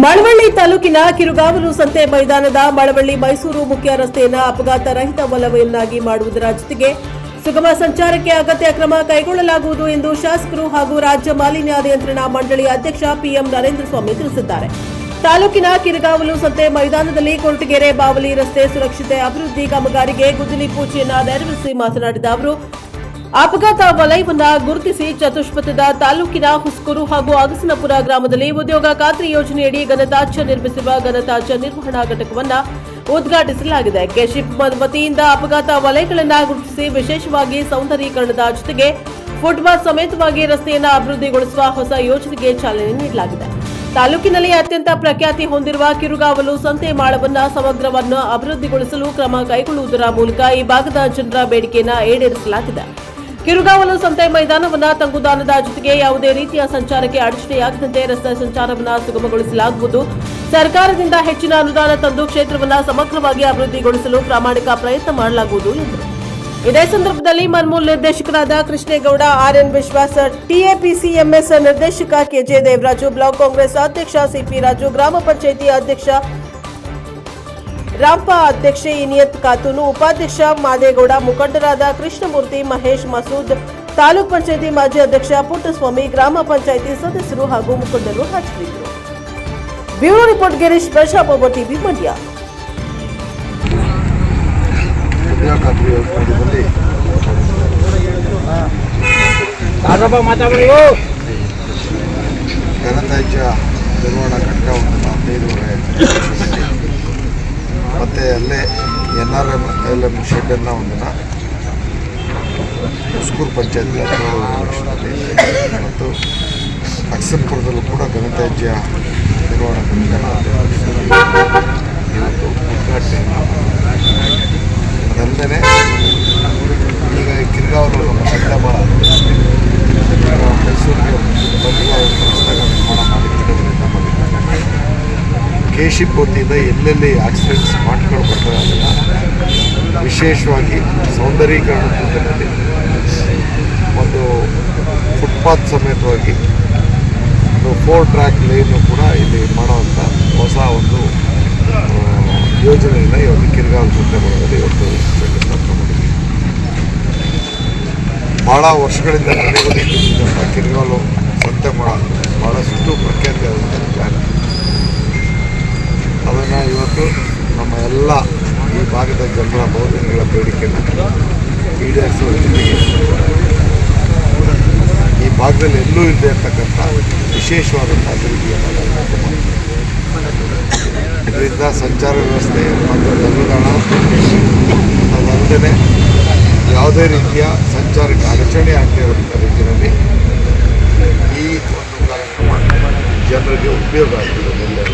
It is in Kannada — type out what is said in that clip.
ಮಳವಳ್ಳಿ ತಾಲೂಕಿನ ಕಿರುಗಾವಲು ಸಂತೆ ಮೈದಾನದ ಮಳವಳ್ಳಿ ಮೈಸೂರು ಮುಖ್ಯ ರಸ್ತೆಯನ್ನು ಅಪಘಾತ ರಹಿತ ವಲಯವನ್ನಾಗಿ ಮಾಡುವುದರ ಜೊತೆಗೆ ಸುಗಮ ಸಂಚಾರಕ್ಕೆ ಅಗತ್ಯ ಕ್ರಮ ಕೈಗೊಳ್ಳಲಾಗುವುದು ಎಂದು ಶಾಸಕರು ಹಾಗೂ ರಾಜ್ಯ ಮಾಲಿನ್ಯ ನಿಯಂತ್ರಣ ಮಂಡಳಿ ಅಧ್ಯಕ್ಷ ಪಿಎಂ ನರೇಂದ್ರ ಸ್ವಾಮಿ ತಿಳಿಸಿದ್ದಾರೆ. ತಾಲೂಕಿನ ಕಿರುಗಾವಲು ಸಂತೆ ಮೈದಾನದಲ್ಲಿ ಕೊರಟಗೆರೆ ಬಾವಲಿ ರಸ್ತೆ ಸುರಕ್ಷತೆ ಅಭಿವೃದ್ಧಿ ಕಾಮಗಾರಿಗೆ ಗುದ್ದಲಿ ಪೂಜೆಯನ್ನು ನೆರವೇರಿಸಿ ಮಾತನಾಡಿದ ಅವರು ಅಪಘಾತ ವಲಯವನ್ನ ಗುರುತಿಸಿ ಚತುಷ್ಪಥದ ತಾಲೂಕಿನ ಹುಸ್ಕೂರು ಹಾಗೂ ಅಗಸನಪುರ ಗ್ರಾಮದಲ್ಲಿ ಉದ್ಯೋಗ ಖಾತ್ರಿ ಯೋಜನೆಯಡಿ ಘನತಾಜ್ಯ ನಿರ್ಮಿಸಿರುವ ಘನತಾಜ್ಯ ನಿರ್ವಹಣಾ ಘಟಕವನ್ನ ಉದ್ಘಾಟಿಸಲಾಗಿದೆ. ಕೆಶಿಪ್ ವತಿಯಿಂದ ಅಪಘಾತ ವಲಯಗಳನ್ನ ಗುರುತಿಸಿ ವಿಶೇಷವಾಗಿ ಸೌಂದರ್ಯೀಕರಣದ ಜೊತೆಗೆ ಫುಟ್ಬಾಲ್ ಸಮೇತವಾಗಿ ರಸ್ತೆಯನ್ನು ಅಭಿವೃದ್ಧಿಗೊಳಿಸುವ ಹೊಸ ಯೋಜನೆಗೆ ಚಾಲನೆ ನೀಡಲಾಗಿದೆ. ತಾಲೂಕಿನಲ್ಲಿ ಅತ್ಯಂತ ಪ್ರಖ್ಯಾತಿ ಹೊಂದಿರುವ ಕಿರುಗಾವಲು ಸಂತೆ ಮಾಳವನ್ನ ಸಮಗ್ರವನ್ನು ಅಭಿವೃದ್ಧಿಗೊಳಿಸಲು ಕ್ರಮ ಕೈಗೊಳ್ಳುವುದರ ಮೂಲಕ ಈ ಭಾಗದ ಜನರ ಬೇಡಿಕೆಯನ್ನು ಈಡೇರಿಸಲಾಗಿದೆ. ಕಿರುಗಾವಲು ಸಂತೆ ಮೈದಾನವನ್ನ ತಂಗುದಾನದ ಜೊತೆಗೆ ಯಾವುದೇ ರೀತಿಯ ಸಂಚಾರಕ್ಕೆ ಅಡಚಣೆಯಾಗದಂತೆ ರಸ್ತೆ ಸಂಚಾರವನ್ನ ಸುಗಮಗೊಳಿಸಲಾಗುವುದು. ಸರ್ಕಾರದಿಂದ ಹೆಚ್ಚಿನ ಅನುದಾನ ತಂದು ಕ್ಷೇತ್ರವನ್ನ ಸಮಗ್ರವಾಗಿ ಅಭಿವೃದ್ಧಿಗೊಳಿಸಲು ಪ್ರಾಮಾಣಿಕ ಪ್ರಯತ್ನ ಮಾಡಲಾಗುವುದು ಎಂದರು. ಇದೇ ಸಂದರ್ಭದಲ್ಲಿ ಮನ್ಮೂಲ್ ನಿರ್ದೇಶಕರಾದ ಕೃಷ್ಣೇಗೌಡ, ಆರ್ಎನ್ ವಿಶ್ವಾಸ ಟಿಎಪಿಸಿಎಂಎಸ್ ನಿರ್ದೇಶಕ ಕೆಜೆ ದೇವರಾಜು, ಬ್ಲಾಕ್ ಕಾಂಗ್ರೆಸ್ ಅಧ್ಯಕ್ಷ ಸಿಪಿ ರಾಜು, ಗ್ರಾಮ ಪಂಚಾಯಿತಿ ಅಧ್ಯಕ್ಷ ರಾಂಪ ಅಧ್ಯಕ್ಷೆ ಇನಿಯತ್ ಖಾತೂನು ಉಪಾಧ್ಯಕ್ಷ ಮಾದೇಗೌಡ ಮುಖಂಡರಾದ ಕೃಷ್ಣಮೂರ್ತಿ ಮಹೇಶ್ ಮಸೂದ್ ತಾಲೂಕ್ ಪಂಚಾಯಿತಿ ಮಾಜಿ ಅಧ್ಯಕ್ಷ ಪುಟ್ಟಸ್ವಾಮಿ ಗ್ರಾಮ ಪಂಚಾಯಿತಿ ಸದಸ್ಯರು ಹಾಗೂ ಮುಖಂಡರು ಹಾಜರಿದ್ದರು. ಬ್ಯೂರೋ ರಿಪೋರ್ಟ್ ಗಿರೀಶ್ ಪ್ರಶಾಪ ಟಿವಿ ಮಂಡ್ಯ. ನಿರ್ವಹಣಾ ಘಟಕ ಒಂದು ಹದಿನೈದುವರೆ ಮತ್ತು ಅಲ್ಲೇ N R M L M ಶೆಡ್ಡನ್ನು ಒಂದನ್ನು ಉಸ್ಕೂರು ಪಂಚಾಯತ್ ಮತ್ತು ಅಕ್ಸನ್ಪುರದಲ್ಲೂ ಕೂಡ ಘನತ್ಯಾಜ್ಯ ನಿರ್ವಹಣಾ ಘಟಕ ಇವತ್ತು ಉದ್ಘಾಟನೆಯನ್ನು ಕೇಶಿಪ್ ವತಿಯಿಂದ ಎಲ್ಲೆಲ್ಲಿ ಆಕ್ಸಿಡೆಂಟ್ಸ್ ಮಾಡ್ಕೊಂಡು ಬರ್ತಾರೆ ಅದನ್ನು ವಿಶೇಷವಾಗಿ ಸೌಂದರ್ಯೀಕರಣ ಕೂಟದಲ್ಲಿ ಒಂದು ಫುಟ್ಪಾತ್ ಸಮೇತವಾಗಿ ಒಂದು ಫೋರ್ ಟ್ರ್ಯಾಕ್ ಲೈನು ಕೂಡ ಇಲ್ಲಿ ಮಾಡೋವಂಥ ಹೊಸ ಒಂದು ಯೋಜನೆಯನ್ನು ಇವತ್ತು ಕಿರ್ಗಾಲ್ ಸುತ್ತ ಮಾಡೋದಲ್ಲಿ ಇವತ್ತು ಭಾಳ ವರ್ಷಗಳಿಂದ ನಡೆಯುವಂಥ ಎಲ್ಲ ಈ ಭಾಗದ ಜನರ ಬಹುದಿನಗಳ ಬೇಡಿಕೆಯನ್ನು ಈಡೇರಿಸುವ ಜೊತೆಗೆ ಈ ಭಾಗದಲ್ಲಿ ಎಲ್ಲೂ ಇಲ್ಲದೆ ಇರತಕ್ಕಂಥ ವಿಶೇಷವಾದಂಥ ಅಭಿವೃದ್ಧಿಯನ್ನು. ಇದರಿಂದ ಸಂಚಾರ ವ್ಯವಸ್ಥೆ ಮತ್ತು ತಂಗುದಾಣ ಅದಲ್ಲದೆ ಯಾವುದೇ ರೀತಿಯ ಸಂಚಾರಕ್ಕೆ ಅಡಚಣೆ ಆಗದಿರುವಂಥ ರೀತಿಯಲ್ಲಿ ಈ ಒಂದು ಕಾರ್ಯಕ್ರಮ ಜನರಿಗೆ ಉಪಯೋಗ ಆಗ್ತದೆ